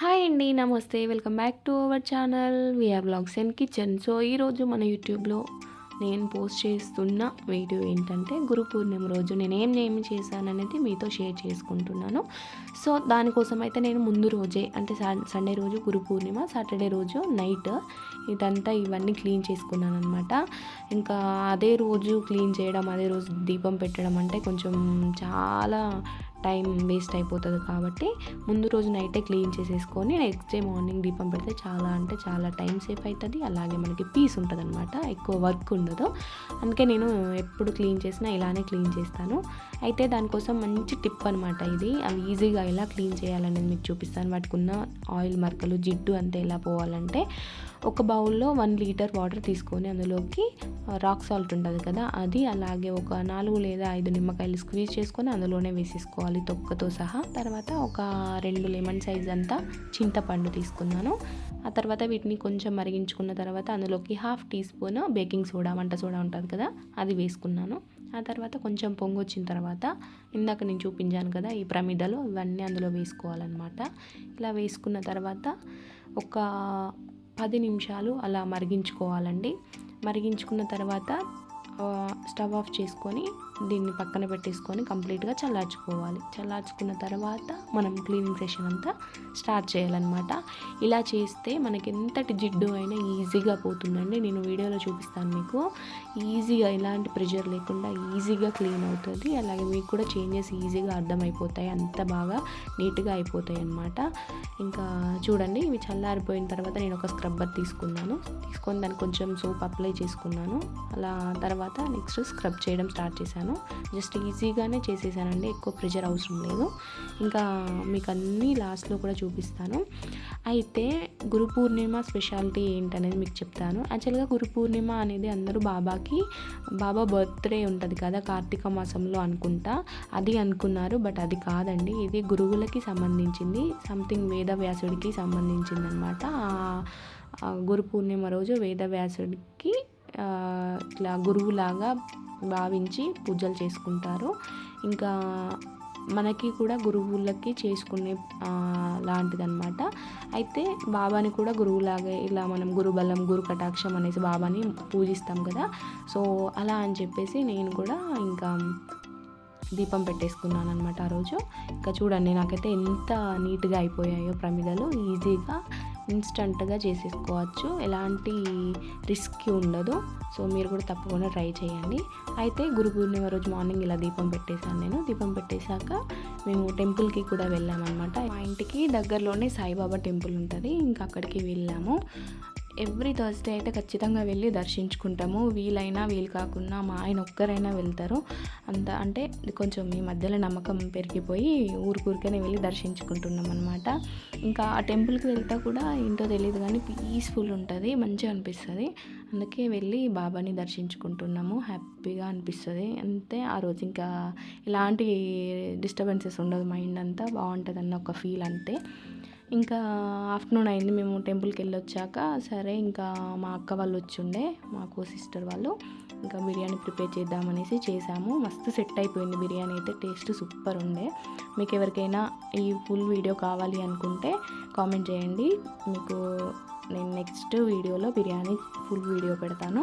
Hi అండి నమస్తే. Welcome back to our channel. We are blogs and kitchen so ఈరోజు మన యూట్యూబ్లో నేను పోస్ట్ చేస్తున్న వీడియో ఏంటంటే గురు పూర్ణిమ రోజు నేను ఏం ఏమి చేశాననేది మీతో షేర్ చేసుకుంటున్నాను. సో దానికోసం అయితే నేను ముందు రోజే అంటే సండే రోజు గురు పూర్ణిమ సాటర్డే రోజు నైట్ ఇదంతా ఇవన్నీ క్లీన్ చేసుకున్నాను అనమాట ఇంకా అదే రోజు క్లీన్ చేయడం అదే రోజు దీపం పెట్టడం అంటే కొంచెం చాలా టైం వేస్ట్ అయిపోతుంది కాబట్టి ముందు రోజు నైటే క్లీన్ చేసేసుకొని నెక్స్ట్ డే మార్నింగ్ దీపం పెడితే చాలా అంటే చాలా టైం సేఫ్ అవుతుంది అలాగే మనకి పీస్ ఉంటుంది అనమాట ఎక్కువ వర్క్ ఉండదు. అందుకే నేను ఎప్పుడు క్లీన్ చేసినా ఇలానే క్లీన్ చేస్తాను. అయితే దానికోసం మంచి టిప్ అనమాట ఇది. అవి ఈజీగా ఎలా క్లీన్ చేయాలనేది మీకు చూపిస్తాను. వాటికి ఉన్న ఆయిల్ మరకలు జిడ్డు అంతా ఎలా పోవాలంటే ఒక బౌల్లో వన్ లీటర్ వాటర్ తీసుకొని అందులోకి రాక్ సాల్ట్ ఉంటుంది కదా అది అలాగే ఒక నాలుగు లేదా ఐదు నిమ్మకాయలు స్క్వీజ్ చేసుకొని అందులోనే వేసేసుకోవాలి. తొక్కతో సహా తర్వాత ఒక రెండు లెమన్ సైజ్ అంతా చింతపండు తీసుకున్నాను. ఆ తర్వాత వీటిని కొంచెం మరిగించుకున్న తర్వాత అందులోకి half teaspoon baking soda వంట సోడా ఉంటుంది కదా అది వేసుకున్నాను. ఆ తర్వాత కొంచెం పొంగు వచ్చిన తర్వాత ఇందాక నేను చూపించాను కదా ఈ ప్రమిదలు ఇవన్నీ అందులో వేసుకోవాలన్నమాట. ఇలా వేసుకున్న తర్వాత ఒక పది నిమిషాలు అలా మరిగించుకోవాలండి. మరిగించుకున్న తర్వాత స్టవ్ ఆఫ్ చేసుకొని దీన్ని పక్కన పెట్టేసుకొని కంప్లీట్గా చల్లార్చుకోవాలి. చల్లార్చుకున్న తర్వాత మనం క్లీనింగ్ సెషన్ అంతా స్టార్ట్ చేయాలన్నమాట. ఇలా చేస్తే మనకి ఎంతటి జిడ్డు అయినా ఈజీగా పోతుందండి. నేను వీడియోలో చూపిస్తాను మీకు. ఈజీగా ఎలాంటి ప్రెషర్ లేకుండా ఈజీగా క్లీన్ అవుతుంది. అలాగే మీకు కూడా చేంజెస్ ఈజీగా అర్థమైపోతాయి. అంత బాగా నీట్గా అయిపోతాయి అన్నమాట. ఇంకా చూడండి ఇవి చల్లారిపోయిన తర్వాత నేను ఒక స్క్రబ్బర్ తీసుకున్నాను. తీసుకొని దాన్ని కొంచెం సోప్ అప్లై చేసుకున్నాను. అలా తర్వాత నెక్స్ట్ స్క్రబ్ చేయడం స్టార్ట్ చేశాను. చేశాను. జస్ట్ ఈజీగానే చేసేసానండి. ఎక్కువ ప్రెషర్ అవసరం లేదు. ఇంకా మీకు అన్నీ లాస్ట్లో కూడా చూపిస్తాను. అయితే గురు పూర్ణిమ స్పెషాలిటీ ఏంటనేది మీకు చెప్తాను. యాక్చువల్గా గురు పూర్ణిమ అనేది అందరూ బాబాకి బాబా బర్త్డే ఉంటుంది కదా కార్తీక మాసంలో అనుకుంటా. అది అనుకున్నారు బట్ అది కాదండి. ఇది గురువులకి సంబంధించింది. సంథింగ్ వేదవ్యాసుడికి సంబంధించింది అనమాట గురు పూర్ణిమ రోజు వేదవ్యాసుడికి ఇట్లా గురువులాగా భావించి పూజలు చేసుకుంటారు. ఇంకా మనకి కూడా గురువులకి చేసుకునే లాంటిదన్నమాట. అయితే బాబాని కూడా గురువులాగే ఇలా మనం గురుబలం గురు కటాక్షం అనేసి బాబాని పూజిస్తాం కదా. సో అలా అని చెప్పేసి నేను కూడా ఇంకా దీపం పెట్టేసుకున్నాను అనమాట ఆ రోజు. ఇంకా చూడండి నాకైతే ఎంత నీట్గా అయిపోయాయో ప్రమిదలు. ఈజీగా ఇన్స్టంట్గా చేసేసుకోవచ్చు. ఎలాంటి రిస్క్ ఉండదు. సో మీరు కూడా తప్పకుండా ట్రై చేయండి. అయితే గురు పూర్ణిమ రోజు మార్నింగ్ ఇలా దీపం పెట్టేశాను నేను. దీపం పెట్టేశాక మేము టెంపుల్కి కూడా వెళ్ళామన్నమాట. మా ఇంటికి దగ్గరలోనే సాయిబాబా టెంపుల్ ఉంటుంది. ఇంకా అక్కడికి వెళ్ళాము. ఎవ్రీ థర్స్డే అయితే ఖచ్చితంగా వెళ్ళి దర్శించుకుంటాము. వీలైనా వీలు కాకుండా మా ఆయన ఒక్కరైనా వెళ్తారు. అంత అంటే కొంచెం ఈ మధ్యలో నమ్మకం పెరిగిపోయి ఊరికూరికనే వెళ్ళి దర్శించుకుంటున్నాం అనమాట ఇంకా ఆ టెంపుల్కి వెళ్తా కూడా ఏంటో తెలియదు కానీ పీస్ఫుల్ ఉంటుంది మంచిగా అనిపిస్తుంది. అందుకే వెళ్ళి బాబాని దర్శించుకుంటున్నాము. హ్యాపీగా అనిపిస్తుంది. అంతే ఆ రోజు ఇంకా ఎలాంటి డిస్టర్బెన్సెస్ ఉండదు మైండ్ అంతా బాగుంటుంది అన్న ఒక ఫీల్ అంతే. ఇంకా ఆఫ్టర్నూన్ అయింది మేము టెంపుల్కి వెళ్ళి వచ్చాక సరే ఇంకా మా అక్క వాళ్ళు వచ్చిండే మాకు సిస్టర్ వాళ్ళు ఇంకా బిర్యానీ ప్రిపేర్ చేద్దామనేసి చేసాము. మస్తు సెట్ అయిపోయింది బిర్యానీ అయితే టేస్ట్ సూపర్ ఉండే. మీకు ఎవరికైనా ఈ ఫుల్ వీడియో కావాలి అనుకుంటే కామెంట్ చేయండి. మీకు నేను నెక్స్ట్ వీడియోలో బిర్యానీ ఫుల్ వీడియో పెడతాను.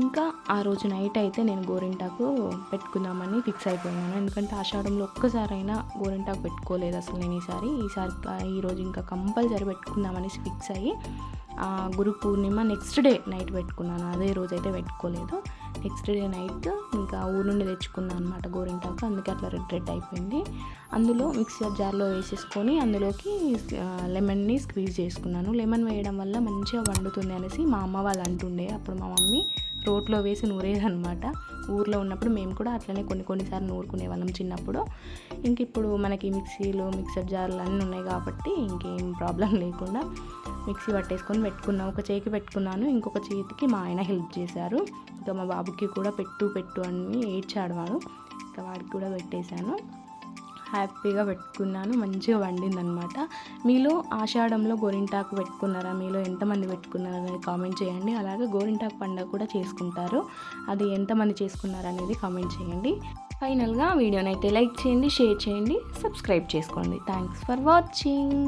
ఇంకా ఆ రోజు నైట్ అయితే నేను గోరింటాకు పెట్టుకుందామని ఫిక్స్ అయిపోయినాను. ఎందుకంటే ఆషాఢంలో ఒక్కసారైనా గోరింటాకు పెట్టుకోలేదు అసలు నేను ఈసారి. ఈసారి ఈరోజు ఇంకా కంపల్సరీ పెట్టుకుందామనేసి ఫిక్స్ అయ్యి Guru Purnima next day night పెట్టుకున్నాను. అదే రోజు అయితే పెట్టుకోలేదు. నెక్స్ట్ డే నైట్ ఇంకా ఊరు నుండి తెచ్చుకున్నాను అనమాట గోరింటాకు. అందుకే అట్లా రెడ్ రెడ్ అయిపోయింది. అందులో మిక్సర్ జార్లో వేసేసుకొని అందులోకి లెమన్ని స్క్వీజ్ చేసుకున్నాను. లెమన్ వేయడం వల్ల మంచిగా వండుతుంది అనేసి మా అమ్మ వాళ్ళు అంటుండే. అప్పుడు మా మమ్మీ రోట్లో వేసి నూరేదనమాట ఊర్లో ఉన్నప్పుడు మేము కూడా అట్లనే కొన్ని కొన్నిసార్లు నూరుకునే వాళ్ళం చిన్నప్పుడు. ఇంక ఇప్పుడు మనకి మిక్సీలు మిక్సర్ జార్లు అన్నీ ఉన్నాయి కాబట్టి ఇంకేం ప్రాబ్లం లేకుండా మిక్సీ పట్టేసుకొని పెట్టుకున్నాం. ఒక చేతికి పెట్టుకున్నాను ఇంకొక చేతికి మా ఆయన హెల్ప్ చేశారు. ఇంకా మా బాబుకి కూడా పెట్టు పెట్టు అని ఏడ్చాడు వాడు. ఇంకా వాడికి కూడా పెట్టేశాను. హ్యాపీగా పెట్టుకున్నాను మంచిగా వండిందనమాట మీలో ఆషాఢంలో గోరింటాకు పెట్టుకున్నారా? మీలో ఎంతమంది పెట్టుకున్నారు అనేది కామెంట్ చేయండి. అలాగే గోరింటాకు పండుగ కూడా చేసుకుంటారు. అది ఎంతమంది చేసుకున్నారు అనేది కామెంట్ చేయండి. ఫైనల్గా వీడియోని అయితే లైక్ చేయండి షేర్ చేయండి సబ్స్క్రైబ్ చేసుకోండి. Thanks for watching